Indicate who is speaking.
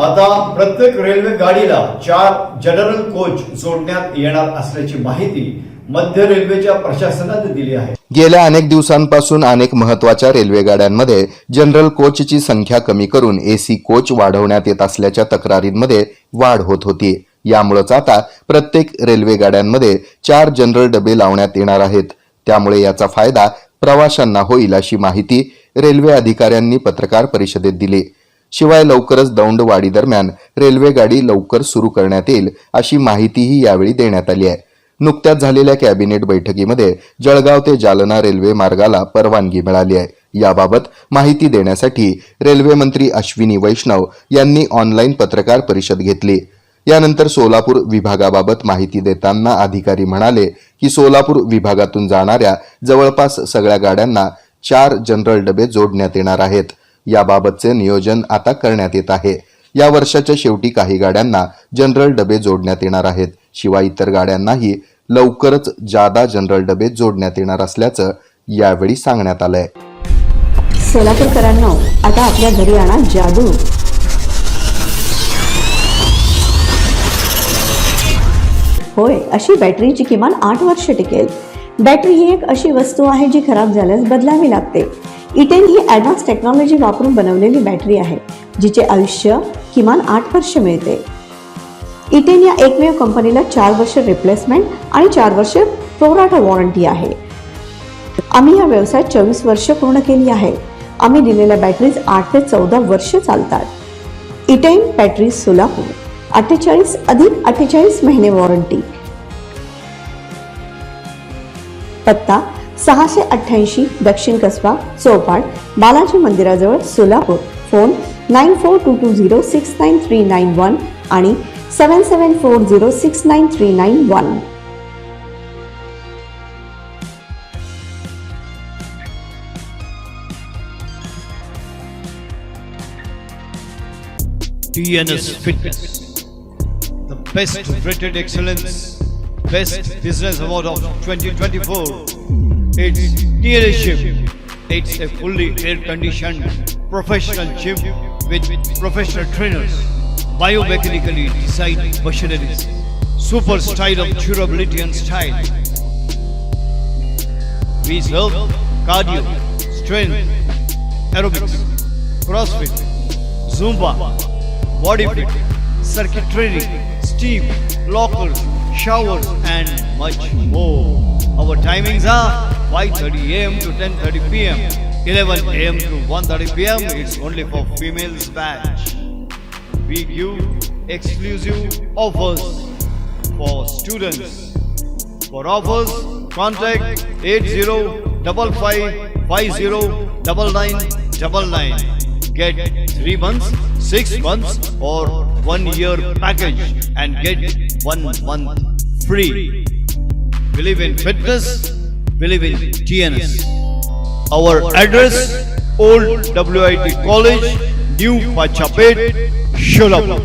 Speaker 1: आता प्रत्येक रेल्वे गाडीला चार जनरल कोच जोडण्यात येणार असल्याची माहिती मध्य रेल्वेच्या प्रशासनाने दिली आहे.
Speaker 2: गेल्या अनेक दिवसांपासून अनेक महत्त्वाच्या रेल्वे गाड्यांमध्ये जनरल कोचची संख्या कमी करून एसी कोच वाढवण्यात येत असल्याच्या तक्रारींमध्ये वाढ होत होती. यामुळेच आता प्रत्येक रेल्वे गाड्यांमध्ये चार जनरल डबे लावण्यात येणार आहेत. त्यामुळे याचा फायदा प्रवाशांना होईल अशी माहिती रेल्वे अधिकाऱ्यांनी पत्रकार परिषदेत दिली. शिवाय लवकरच दौंडवाडी दरम्यान रेल्वे गाडी लवकर सुरू करण्यात येईल अशी माहितीही यावेळी देण्यात आली आहे. नुकत्याच झालेल्या कॅबिनेट बैठकीमध्ये जळगाव ते जालना रेल्वे मार्गाला परवानगी मिळाली आहे. याबाबत माहिती देण्यासाठी रेल्वे मंत्री अश्विनी वैष्णव यांनी ऑनलाईन पत्रकार परिषद घेतली. यानंतर सोलापूर विभागाबाबत माहिती देताना अधिकारी म्हणाले की सोलापूर विभागातून जाणाऱ्या जवळपास सगळ्या गाड्यांना चार जनरल डबे जोडण्यात येणार आहेत. याबाबतचे नियोजन आता करण्यात येत आहे. या वर्षाच्या शेवटी काही गाड्यांना जनरल डबे जोडण्यात येणार आहेत. शिवाय इतर गाड्यांनाही लवकरच जादा जनरल डबे जोडण्यात येणार असल्याचं यावेळी सांगण्यात आलंय.
Speaker 3: सोलापूरकरांना आता आपल्या घरी आणा जादू. होय अशी बॅटरीची किमान आठ वर्ष टिकेल. बॅटरी ही एक अशी वस्तू आहे जी खराब झाल्यास बदलावी लागते. इटेन ही ॲडव्हान्स टेक्नॉलॉजी वापरून बनवलेली बॅटरी आहे जिचे आयुष्य किमान आठ वर्ष मिळते. इटेन या एकमेव कंपनीला चार वर्ष रिप्लेसमेंट आणि चार वर्ष प्रोराटा वॉरंटी आहे. आम्ही या व्यवसायात चोवीस वर्ष पूर्ण केली आहे. आम्ही दिलेल्या बॅटरीज आठ ते चौदा वर्ष चालतात. इटेन बॅटरीज सोलापूर अठ्ठेचाळीस अधिक अठ्ठेचाळीस महिने वॉरंटी पत्ता सहाशे अठ्ठ्याऐंशी दक्षिण कसबा चौपाट बालाजी मंदिराजवळ Solapur. Phone nine four two two zero six nine three nine one आणि seven seven four zero six nine three nine one.
Speaker 4: TNS Fitness, the best rated excellence, best business award of 2024. It's Gym. It's a fully air-conditioned professional gym with professional trainers, biomechanically designed machineries, super style of durability and style. We serve cardio, strength, aerobics, CrossFit, Zumba, body fit, circuit training, steam, lockers, showers, and much more. Our timings are 5:30 a.m. to 10:30 p.m. 11 a.m. to 1:30 p.m. It's only for females batch. We give exclusive offers for students. For offers, contact 8055509999. Get 3 months, 6 months or 1 year package and get 1 month free. Believe in fitness, believe in TNS. Our address Old WIT College, New Pachapet, Sholapur.